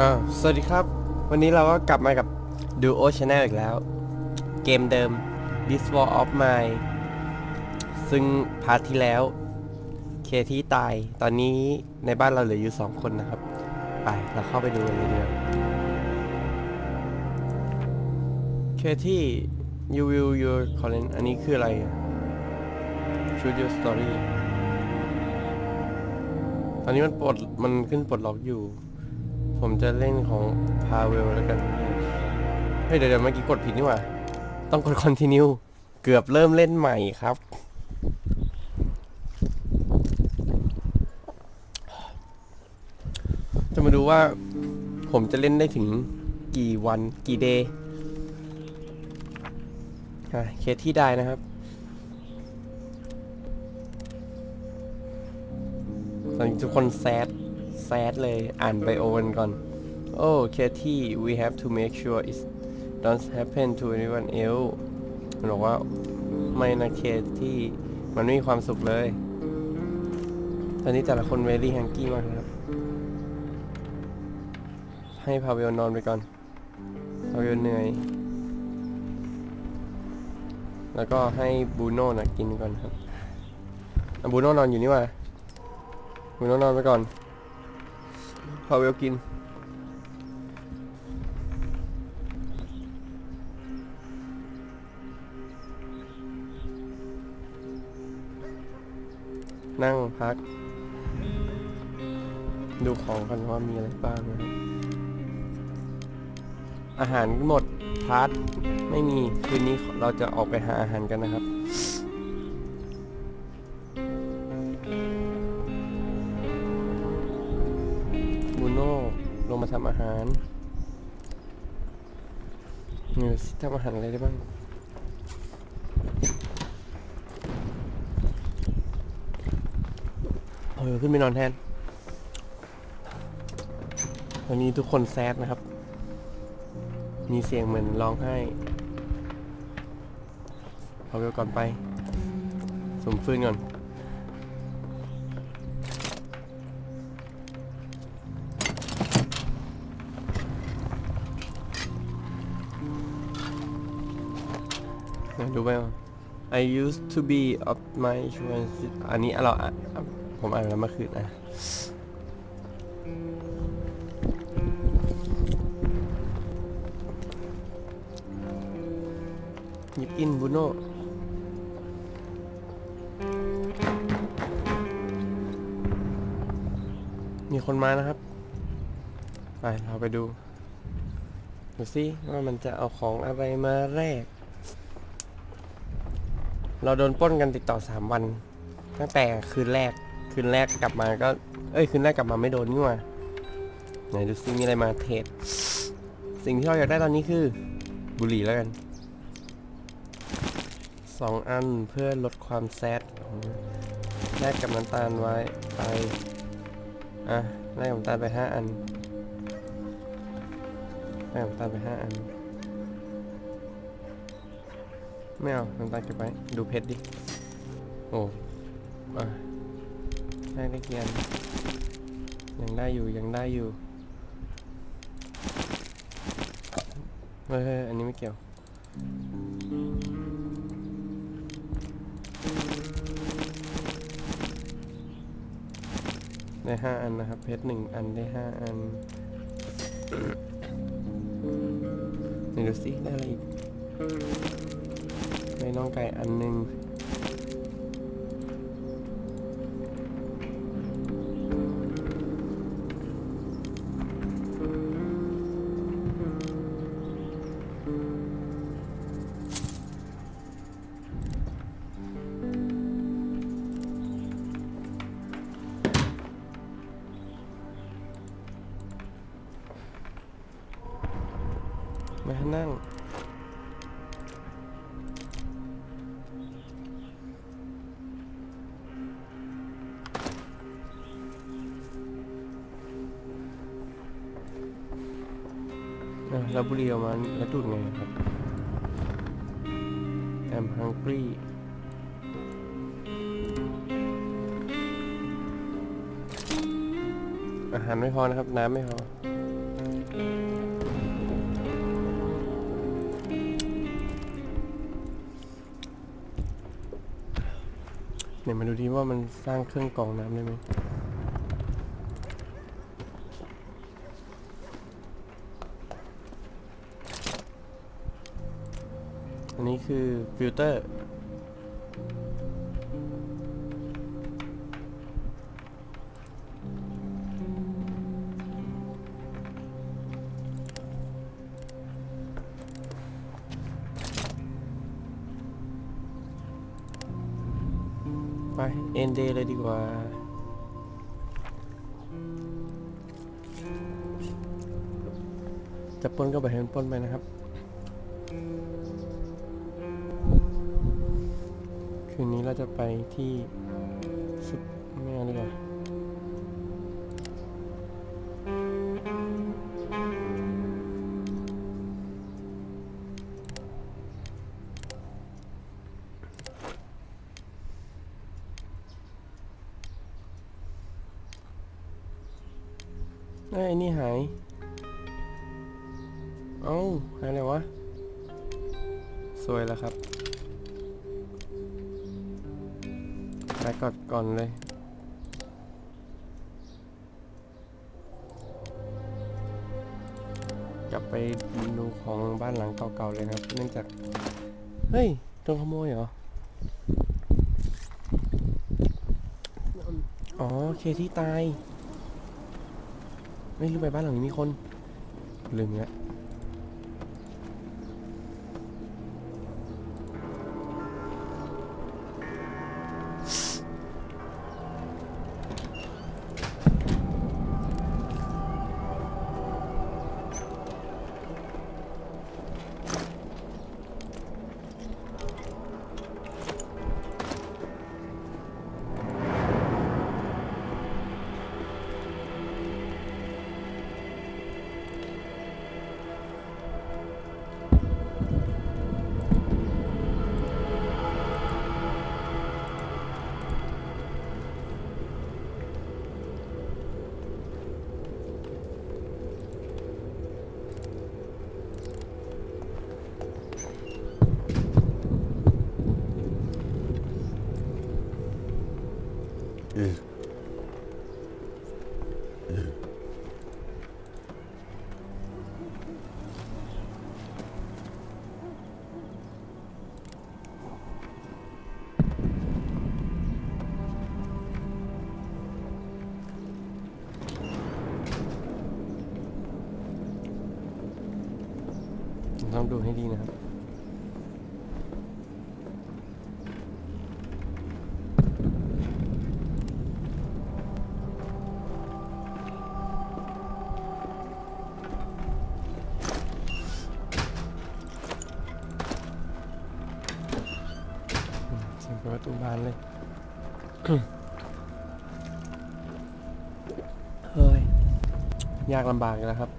อ่าสวัสดีครับ วันนี้เราก็กลับมากับ Duo Channel อีกแล้ว เกมเดิม This War of Mine ซึ่งพาร์ทที่แล้ว เคที่ตายตอนนี้ในบ้านเราเหลืออยู่ 2 คนนะครับ ไปเราเข้าไปดูกันเลยเดียวเคที่ you will your content อันนี้คืออะไร shoot your story ตอนนี้มันปลดมันขึ้นปลดล็อกอยู่ ผมจะเล่นของพาเวลแล้วกัน เฮ้ยเดี๋ยวเดี๋ยวเมื่อกี้กดผิดนี่หว่า ต้องกด continue เกือบเริ่มเล่นใหม่ครับ จะมาดูว่า ผมจะเล่นได้ถึงกี่วันกี่เดย์เคสที่ได้นะครับ ตอนนี้ทุกคนแซด แซดเลยอ่านไบโอกันก่อน โอ้เคที่ we have to make sure it don't happen to anyone else มันบอกว่าไม่นะเคที่มันไม่มีความสุขเลย ตอนนี้แต่ละคน very hungry มากครับ ให้พาเวลนอนไปก่อน พาเวลเหนื่อย แล้วก็ให้บูโน่นะกินก่อนครับอะบูโน่นอนอยู่นี่ว่าคุณต้องนอนไปก่อน พาเวลกิน นั่งพัก ดูของกันว่ามีอะไรบ้างนะครับอาหารหมดพาร์ทไม่มี คืนนี้เราจะออกไปหาอาหารกันนะครับ หารเนื้อสิทำอาหารอะไรได้บ้างเออขึ้นไปนอนแทน วันนี้ทุกคนแซดนะครับ มีเสียงเหมือนร้องไห้เอาเวลก่อนไป สมฟื้นก่อน ดูไปว่า I used to be of my insurance อันนี้เราอะผมอ่านแล้วเมื่อคืนนะหยิบอินบูโนมีคนมานะครับ ไป เราไปดู ดูสิว่ามันจะเอาของอะไรมาแลก เราโดนปล้นกันติดต่อสามวัน ตั้งแต่คืนแรกคืนแรกกลับมาก็ เอ้ยคืนแรกกลับมาไม่โดนนี่หว่าไหนดูซิมีอะไรมาเทรดสิ่งที่เราอยากได้ตอนนี้คือ บุหรี่แล้วกันสองอันเพื่อลดความแซดแลกกับน้ำตาลไว้ไปอะแลกกับน้ำตาลไปห้าอันแลกกับน้ำตาลไปห้าอัน ไม่เอาน้ำตาลเก็บไว้ ดูเพชรดิ โอ้อะได้ได้เกียนยังได้อยู่ ยังได้อยู่เฮ้ยเฮ้ยอันนี้ไม่เกี่ยว ได้ห้าอันนะครับ เพชรหนึ่งอันได้ห้าอันไหนดูสิได้อะไรอีก ได้น้องไก่อันหนึ่งมานั่ง รล้บุรีเอามาแล้วดูดไงครับแอม hungry อาหารไม่พอนะครับ น้ำไม่พอเนี่ยมาดูดีว่ามันสร้างเครื่องกรองน้ำได้ไหม คือฟิลเตอร์ ไป เอ็นเดเลยดีกว่าจะปนก็ไปให้มันปนไปนะครับ คืนนี้เราจะไปที่ซุปไม่เอาดีกว่าเอ้ยไอ้นี่หาย เอ้า หายเลยวะ สวยแล้วครับ กดก่อนเลยกลับไปดูของบ้านหลังเก่าๆเลยนะครับ เนื่องจาก เฮ้ยโดนขโมยเหรอ อ๋อ เคที่ตาย ไม่รู้ไปบ้านหลังนี้มีคน ลืมแล้ว ต้องดูให้ดีนะครับอืมเสียงเปิดประตูบานเลย เฮ้ย ยากลำบากอีกแล้วครับ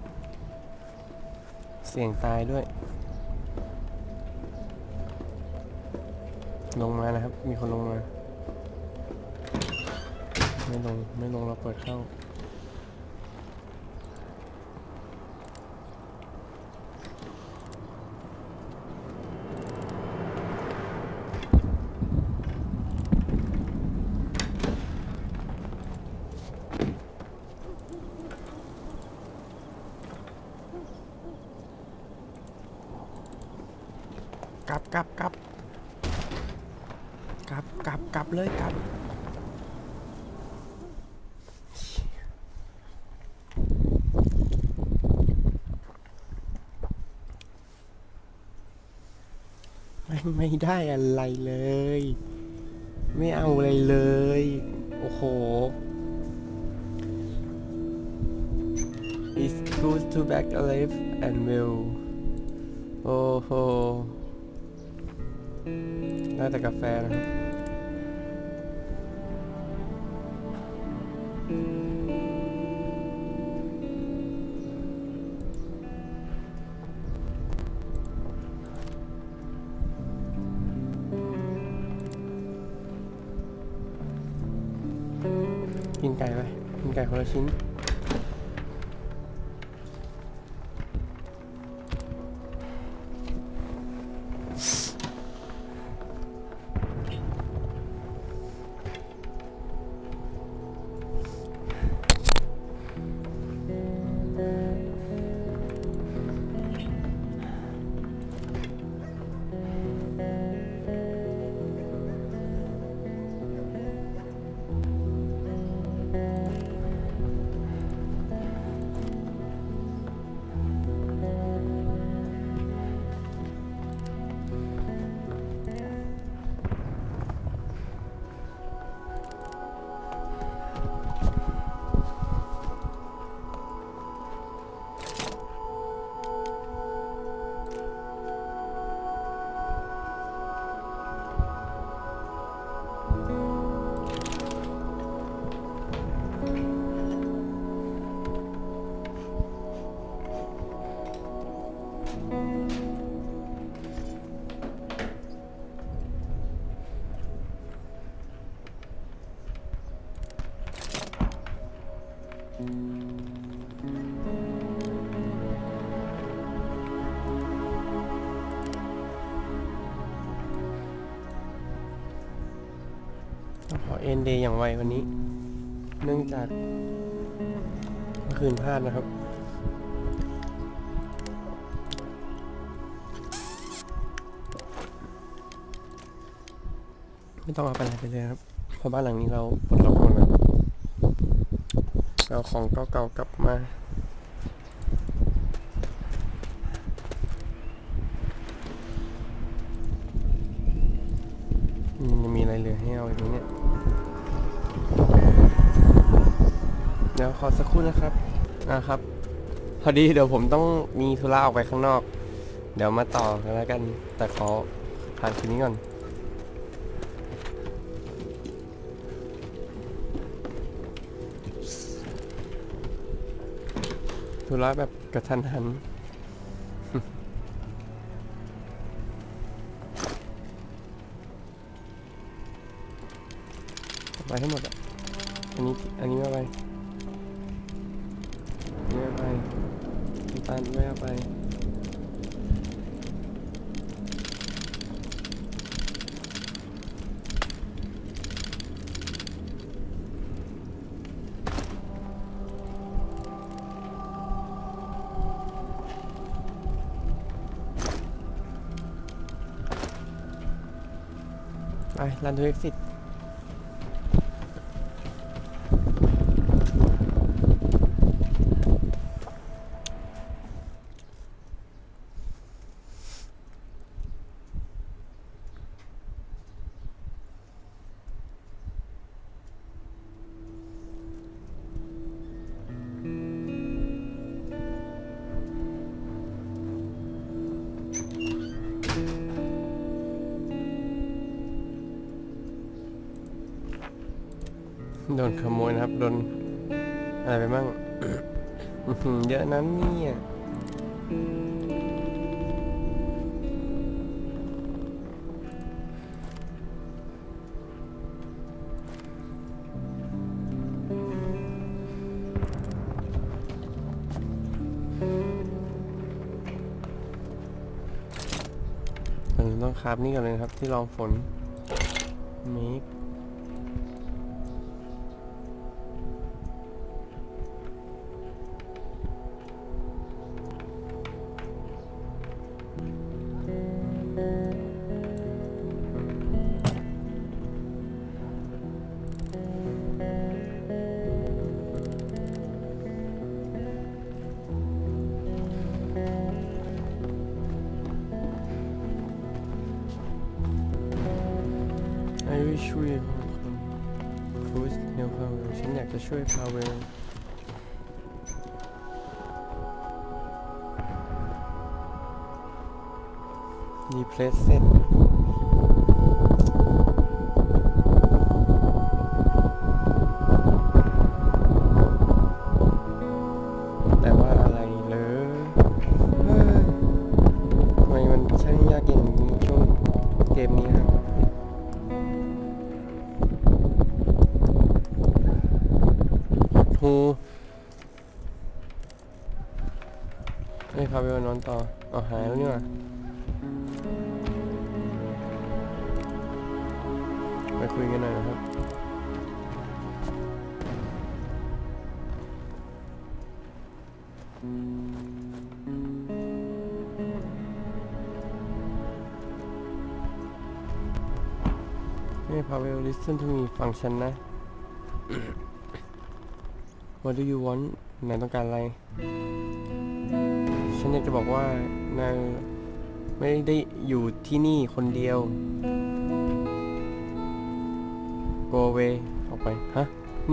เสี่ยงตายด้วย ลงมานะครับ มีคนลงมา ไม่ลง ไม่ลงเราเปิดเข้า กลับกลับกลับ กลับกลับกลับเลยกลับไม่ไม่ได้อะไรเลย ไม่เอาอะไรเลย โอ้โห It's good to back alive and well โอ้โหได้แต่กาแฟนะครับ ไก่ไปกินไก่คนละชิ้น ขอเอ็นเดย์อย่างไววันนี้ เนื่องจากเมื่อคืนพลาดนะครับ ไม่ต้องเอาไปอะไหนไปเลยครับ เพราะบ้านหลังนี้เราปลดล็อกหมดแล้วเอาของเก่าๆกลับมา ดี๋ยวขอสักครู่นะครับนะครับ พอดีเดี๋ยวผมต้องมีธุระออกไปข้างนอก เดี๋ยวมาต่อกันแล้วกัน แต่ขอผ่านคืนนี้ก่อน ธุระแบบกระทันหันไปให้หมดอะ อันนี้ อันนี้ไม่เอาไป ตาลไม่เอาไปไปรันทูเอ็กซิส โดนขโมยนะครับ โดนอะไรไปบ้าง เยอะนั้นเนี่ยต้องคาบนี่กันเลยครับที่รองฝนเมก I wish we ครูสเฮลพาวเวลฉันอยากจะช่วยพาวเวลรีเพลซเซตแต่ว่าอะไรเลยทำไมมันช่างยากเย็นช่วงเกมนี้ครับ อนต่อเอาหายแล้วนี่หว่าไปคุยกันหน่อยนะครับเฮ้ยพาเวล listen to me ฟังฉันนะ What do you want นายต้องการอะไร ฉันอยากจะบอกว่านายไม่ได้อยู่ที่นี่คนเดียว Go away ออกไป ฮะ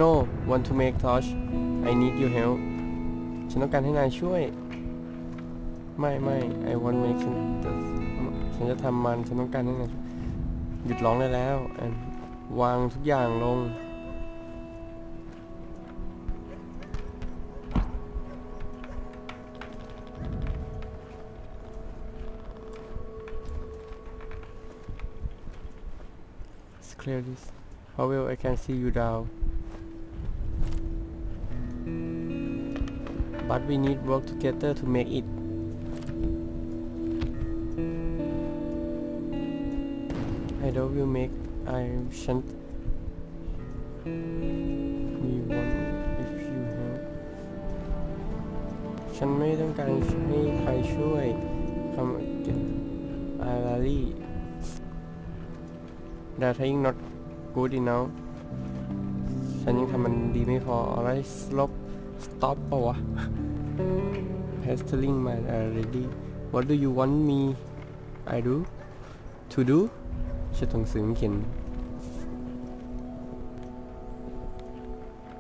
No want to make touch I need your help ฉันต้องการให้นายช่วย ไม่ไม่ I want make ฉันจะฉันจะทำมัน ฉันต้องการให้นายช่วยหยุดร้องได้แล้ว and วางทุกอย่างลง clear this. How well I can see you down. but we need work together to make it I don't will make I ฉัน we want if you help ฉันไม่ต้องการให้ใครช่วยคำเกี่ ยวอาราลีดาทายิ่ง not good enough ฉันยังทำมันดีไม่พออะไรลบ stop ปะวะ pestering my already what do you want me I do to do ชื่อหนังสือเขียน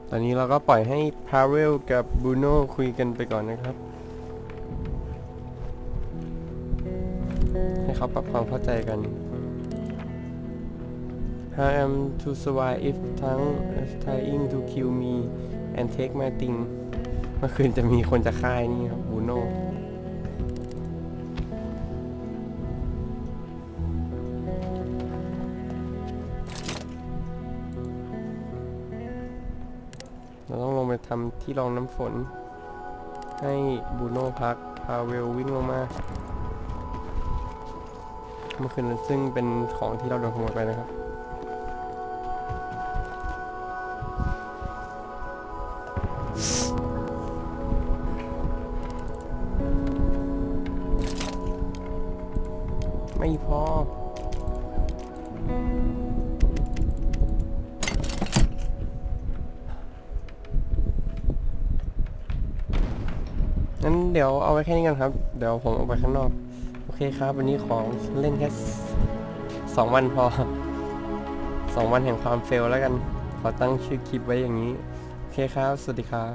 ตอนนี้เราก็ปล่อยให้พาเวลกับบูโน่คุยกันไปก่อนนะครับ ให้เขาปรับความเข้าใจกัน I am to survive if ทั้ง trying to kill me and take my thing เมื่อคืนจะมีคนจะฆ่านี่ครับบูโน่เราต้องลงไปทำที่รองน้ำฝน ให้บูโน่พัก พาเวลวิ่งลงมาเมื่อคืนซึ่งเป็นของที่เราโดนขโมยไปนะครับ ไม่พอ งั้นเดี๋ยวเอาไว้แค่นี้กันครับ เดี๋ยวผมออกไปข้างนอก โอเคครับ วันนี้ของเล่นแค่สองวันพอสองวันแห่งความเฟลแล้วกัน ขอตั้งชื่อคลิปไว้อย่างนี้ โอเคครับ สวัสดีครับ